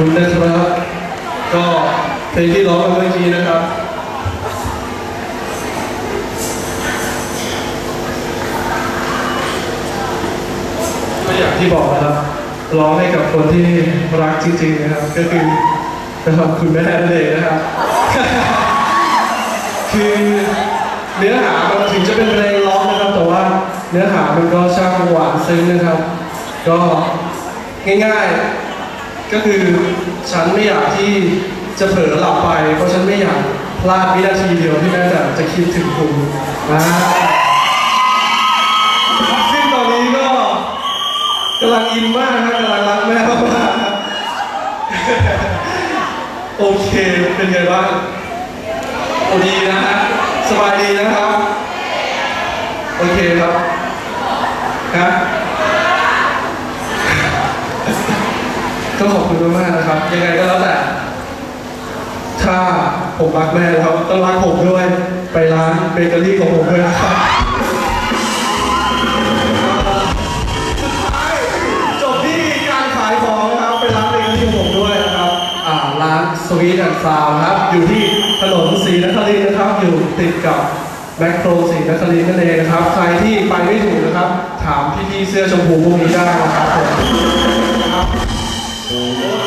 คุณนะครับ ก็เพลงที่ร้องไปเมื่อกี้นะครับก็อย่างที่บอกนะครับร้องให้กับคนที่รักจริงๆนะครับ ก็คือนะครับคุณแม่นั่นเองนะครับ คือเนื้อหามันถึงจะเป็นเพลงร้องนะครับ แต่ว่าเนื้อหามันก็ช่างหวานซึ้งนะครับ ก็ง่ายๆ ก็คือฉันไม่อยากที่จะเผลอหลับไป เพราะฉันไม่อยากพลาดวินาทีเดียวที่แม่จะจะคิดถึงคุณนะซึ่งตอนนี้ก็กำลังอินมากนะกำลังรักแม่มากโอเคเป็นไงบ้างโอดีนะฮะสบายดีนะครับ โอเคครับครับ ก็ขอบคุณมากๆนะครับ ยังไงก็แล้วแต่ ถ้าผมรักแม่นะครับต้องรักผมด้วย ไปร้านเบเกอรี่ของผมด้วยนะครับสุดท้ายจบที่การขายของนะครับ ไปร้านเบเกอรี่ของผมด้วยนะครับ อ่าร้านสวีทแอนด์ซาวครับ อยู่ที่ถนนศรีนครินทร์นะครับ อยู่ติดกับแมคโครศรีนครินทร์นั่นเองนะครับ ใครที่ไปไม่ถูกนะครับ ถามพี่ๆเสื้อชมพูพวกนี้ได้นะครับผม ค